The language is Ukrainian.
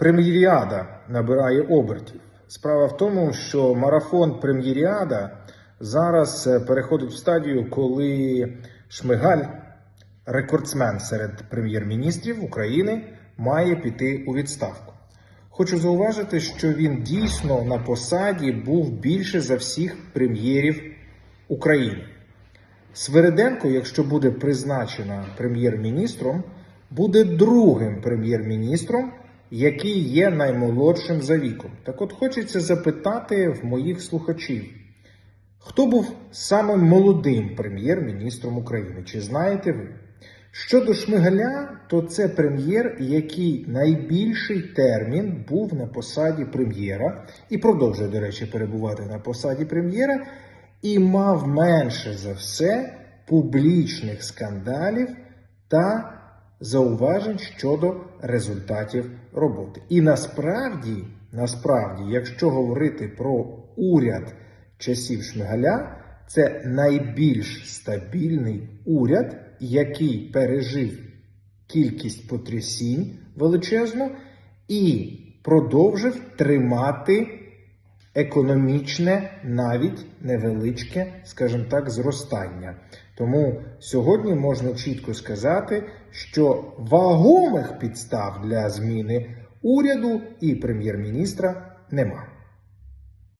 прем'єріада набирає обертів. Справа в тому, що марафон прем'єріада зараз е, переходить в стадію, коли Шмигаль, рекордсмен серед прем'єр-міністрів України, має піти у відставку. Хочу зауважити, що він дійсно на посаді був більше за всіх прем'єрів України. Свириденко, якщо буде призначена прем'єр-міністром, буде другим прем'єр-міністром, який є наймолодшим за віком. Так от хочеться запитати в моїх слухачів, хто був самим молодим прем'єр-міністром України? Чи знаєте ви? Щодо Шмигаля, то це прем'єр, який найбільший термін був на посаді прем'єра і продовжує, до речі, перебувати на посаді прем'єра, і мав менше за все публічних скандалів та зауважень щодо результатів роботи. І насправді, насправді, якщо говорити про уряд часів Шмигаля, це найбільш стабільний уряд, який пережив кількість потрясінь величезну і продовжив тримати економічне, навіть невеличке, скажімо так, зростання. Тому сьогодні можна чітко сказати, що вагомих підстав для зміни уряду і прем'єр-міністра немає.